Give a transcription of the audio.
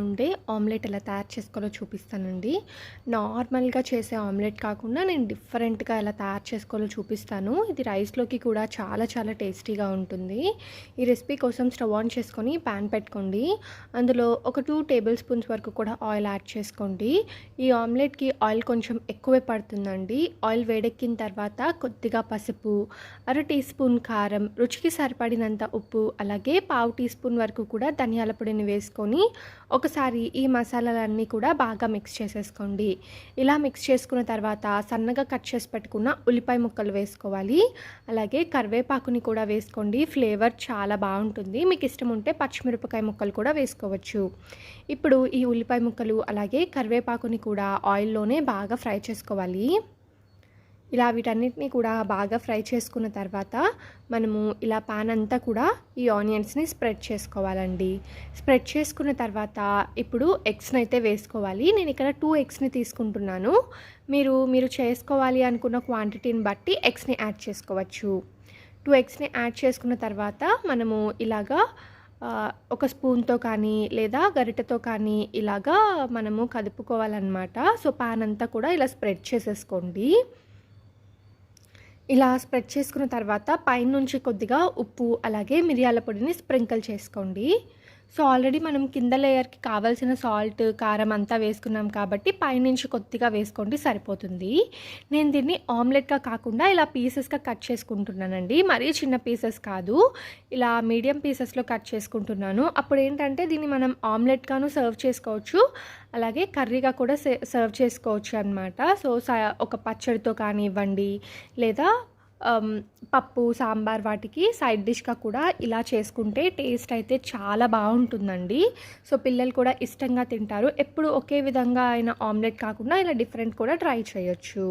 ఉండే ఆమ్లెట్ ఎలా తయారు చేసుకోవాలో చూపిస్తానండి. నార్మల్గా చేసే ఆమ్లెట్ కాకుండా నేను డిఫరెంట్గా ఎలా తయారు చేసుకోవాలో చూపిస్తాను. ఇది రైస్లోకి కూడా చాలా చాలా టేస్టీగా ఉంటుంది. ఈ రెసిపీ కోసం స్టవ్ ఆన్ చేసుకొని ప్యాన్ పెట్టుకోండి. అందులో ఒక టూ టేబుల్ స్పూన్స్ వరకు కూడా ఆయిల్ యాడ్ చేసుకోండి. ఈ ఆమ్లెట్కి ఆయిల్ కొంచెం ఎక్కువే పడుతుందండి. ఆయిల్ వేడెక్కిన తర్వాత కొద్దిగా పసుపు అర టీ స్పూన్ కారం రుచికి సరిపడినంత ఉప్పు అలాగే పావు టీ స్పూన్ వరకు కూడా ధనియాల పొడిని వేసుకొని ఒక ఒకసారి ఈ మసాలాలన్నీ కూడా బాగా మిక్స్ చేసేసుకోండి. ఇలా మిక్స్ చేసుకున్న తర్వాత సన్నగా కట్ చేసి పెట్టుకున్న ఉల్లిపాయ ముక్కలు వేసుకోవాలి. అలాగే కరివేపాకుని కూడా వేసుకోండి. ఫ్లేవర్ చాలా బాగుంటుంది. మీకు ఇష్టం ఉంటే పచ్చిమిరపకాయ ముక్కలు కూడా వేసుకోవచ్చు. ఇప్పుడు ఈ ఉల్లిపాయ ముక్కలు అలాగే కరివేపాకుని కూడా ఆయిల్లోనే బాగా ఫ్రై చేసుకోవాలి. ఇలా వీటన్నిటిని కూడా బాగా ఫ్రై చేసుకున్న తర్వాత మనము ఇలా పాన్ అంతా కూడా ఈ ఆనియన్స్ని స్ప్రెడ్ చేసుకోవాలండి. స్ప్రెడ్ చేసుకున్న తర్వాత ఇప్పుడు ఎగ్స్ని అయితే వేసుకోవాలి. నేను ఇక్కడ టూ ఎగ్స్ని తీసుకుంటున్నాను. మీరు మీరు చేసుకోవాలి అనుకున్న క్వాంటిటీని బట్టి ఎగ్స్ని యాడ్ చేసుకోవచ్చు. టూ ఎగ్స్ని యాడ్ చేసుకున్న తర్వాత మనము ఇలాగా ఒక స్పూన్తో కానీ లేదా గరిటెతో కానీ ఇలాగా మనము కదుపుకోవాలన్నమాట. సో పాన్ అంతా కూడా ఇలా స్ప్రెడ్ చేసేసుకోండి. ఇలా స్ప్రెడ్ చేసుకున్న తర్వాత పైనుంచి కొద్దిగా ఉప్పు అలాగే మిరియాల పొడిని స్ప్రింకిల్ చేసుకోండి. సో ఆల్రెడీ మనం కింద లేయర్కి కావాల్సిన సాల్ట్ కారం అంతా వేసుకున్నాం కాబట్టి పైనుంచి కొద్దిగా వేసుకోండి సరిపోతుంది. నేను దీన్ని ఆమ్లెట్గా కాకుండా ఇలా పీసెస్గా కట్ చేసుకుంటున్నానండి. మరీ చిన్న పీసెస్ కాదు. ఇలా మీడియం పీసెస్లో కట్ చేసుకుంటున్నాను. అప్పుడు ఏంటంటే దీన్ని మనం ఆమ్లెట్గాను సర్వ్ చేసుకోవచ్చు. అలాగే కర్రీగా కూడా సర్వ్ చేసుకోవచ్చు అనమాట సో ఒక పచ్చడితో కానివ్వండి లేదా పప్పు సాంబార్ వాటికి సైడ్ డిష్గా కూడా ఇలా చేసుకుంటే టేస్ట్ అయితే చాలా బాగుంటుందండి. సో పిల్లలు కూడా ఇష్టంగా తింటారు. ఎప్పుడు ఒకే విధంగా అయిన ఆమ్లెట్ కాకుండా ఇలా డిఫరెంట్ కూడా ట్రై చేయొచ్చు.